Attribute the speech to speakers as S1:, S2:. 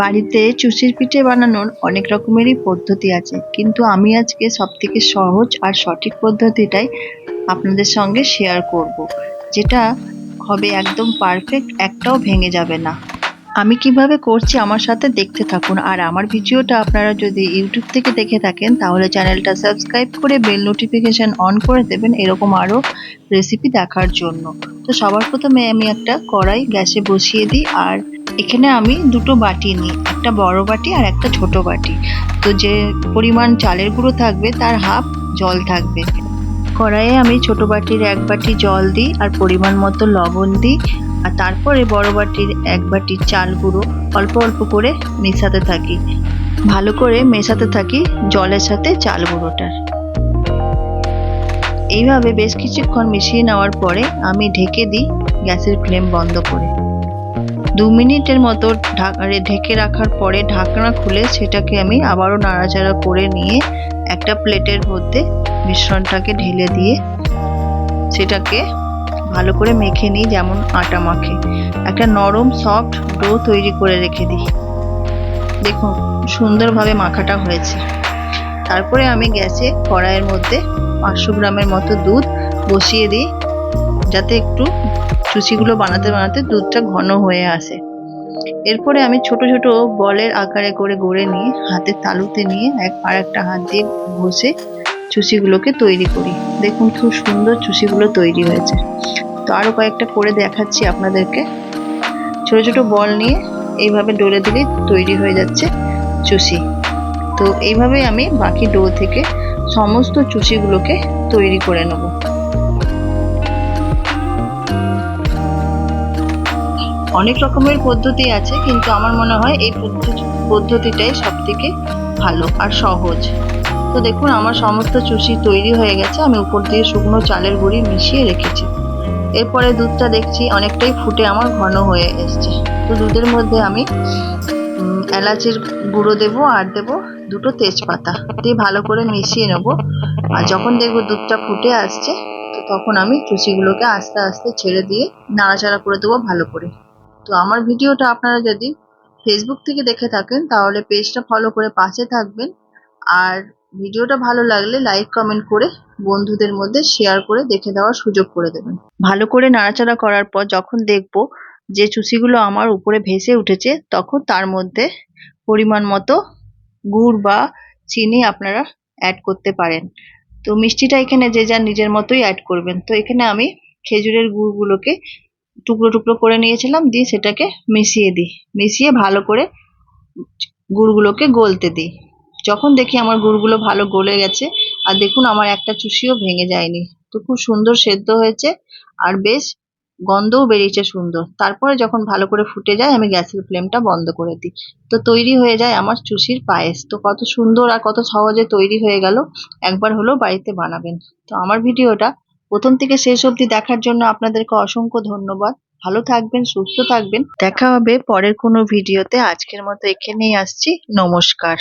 S1: বাড়িতে চুষির পিঠে বানানোর অনেক রকমেরই পদ্ধতি আছে, কিন্তু আমি আজকে সব থেকে সহজ আর সঠিক পদ্ধতিটাই আপনাদের সঙ্গে শেয়ার করব, যেটা হবে একদম পারফেক্ট একটাও ভেঙে যাবে না। আমি কীভাবে করছি আমার সাথে দেখতে থাকুন, আর আমার ভিডিওটা আপনারা যদি ইউটিউব থেকে দেখে থাকেন, তাহলে চ্যানেলটা সাবস্ক্রাইব করে বেল নোটিফিকেশন অন করে দেবেন এরকম আরও রেসিপি দেখার জন্য। তো সবার প্রথমে আমি একটা কড়াই গ্যাসে বসিয়ে দিই, আর এখানে আমি দুটো বাটি নিই, একটা বড় বাটি আর একটা ছোট বাটি। তো যে পরিমাণ চালের গুঁড়ো থাকবে, তার হাফ জল থাকবে। কড়াইয়ে আমি ছোট বাটির এক বাটি জল দিই আর পরিমাণ মতো লবণ দিই। আর তারপরে বড় বাটির এক বাটি চাল গুঁড়ো অল্প অল্প করে মেশাতে থাকি। ভালো করে মেশাতে থাকি জলের সাথে চাল গুঁড়োটার। এইভাবে বেশ কিছুক্ষণ মিশিয়ে নেওয়ার পরে আমি ঢেকে দিই গ্যাসের ফ্লেম বন্ধ করে। দু মিনিটের মতো ঢেকে রাখার পরে ঢাকনা খুলে সেটাকে আমি আবারও নাড়াচাড়া করে নিয়ে একটা প্লেটের মধ্যে মিশ্রণটাকে ঢেলে দিয়ে সেটাকে ভালো করে মেখে নিই যেমন আটা মাখে। একটা নরম সফট ডো তৈরি করে রেখে দিই। দেখুন, সুন্দরভাবে মাখাটা হয়েছে। তারপরে আমি গ্যাসে কড়াইয়ের মধ্যে পাঁচশো গ্রামের মতো দুধ বসিয়ে দিই, যাতে একটু চুচিগুলো বানাতে বানাতে দুধটা ঘন হয়ে আসে। এরপরে আমি ছোট ছোট বলের আকারে করে গড়ে নিয়ে হাতের তালুতে নিয়ে এক আর একটা হাত দিয়ে ঘষে চুষিগুলোকে তৈরি করি। দেখুন খুব সুন্দর চুষিগুলো তৈরি হয়েছে। তো আরও কয়েকটা করে দেখাচ্ছি আপনাদেরকে। ছোট ছোট বল নিয়ে এইভাবে ডোলে দিলে তৈরি হয়ে যাচ্ছে চুষি তো এইভাবে আমি বাকি ডো থেকে সমস্ত চুষিগুলোকে তৈরি করে নেব। অনেক রকমের পদ্ধতি আছে, কিন্তু আমার মনে হয় এই পদ্ধতিটাই সব থেকে ভালো আর সহজ। তো দেখুন, আমার সমস্ত চুষি তৈরি হয়ে গেছে, আমি উপর দিয়ে শুকনো চালের গুঁড়ি মিশিয়ে রেখেছি। এরপরে দুধটা দেখছি অনেকটাই ফুটে আমার ঘন হয়ে এসছে। তো দুধের মধ্যে আমি এলাচের গুঁড়ো দেবো আর দেবো দুটো তেজপাতা। দিয়ে ভালো করে মিশিয়ে নেব। আর যখন দেখব দুধটা ফুটে আসছে তখন আমি চুষিগুলোকে আস্তে আস্তে ছেড়ে দিয়ে নাড়াচাড়া করে দেবো ভালো করে। তো আমার ভিডিওটা আপনারা যদি ফেসবুক থেকে দেখে থাকেন, তাহলে পেজটা ফলো করে পাশে থাকবেন। আর ভিডিওটা ভালো লাগলে লাইক কমেন্ট করে বন্ধুদের মধ্যে শেয়ার করে দেখে দেওয়ার সুযোগ করে দেবেন। ভালো করে নাড়াচাড়া করার পর যখন দেখব যে চুষিগুলো আমার উপরে ভেসে উঠেছে, তখন তার মধ্যে পরিমাণ মতো গুড় বা চিনি আপনারা অ্যাড করতে পারেন। তো মিষ্টিটা এখানে যে যার নিজের মতোই অ্যাড করবেন। তো এখানে আমি খেজুরের গুড়গুলোকে টুকরো টুকরো করে নিয়েছিলাম, দিয়ে সেটাকে মিশিয়ে দিই। মিশিয়ে ভালো করে গুড়গুলোকে গলতে দিই। যখন দেখি আমার গুড়গুলো ভালো গলে গেছে, আর দেখুন আমার একটা চুষিও ভেঙে যায়নি। তো খুব সুন্দর সেদ্ধ হয়েছে, আর বেশ গন্ধও বেরিয়েছে সুন্দর। তারপরে যখন ভালো করে ফুটে যায়, আমি গ্যাসের ফ্লেমটা বন্ধ করে দিই। তো তৈরি হয়ে যায় আমার চুষির পায়েস। তো কত সুন্দর আর কত সহজে তৈরি হয়ে গেল, একবার হলেও বাড়িতে বানাবেন। তো আমার ভিডিওটা প্রথম থেকে শেষ অবধি দেখার জন্য আপনাদেরকে অসংখ্য ধন্যবাদ। ভালো থাকবেন, সুস্থ থাকবেন। দেখা হবে পরের কোনো ভিডিওতে। আজকের মতো এখানেই আসছি। নমস্কার।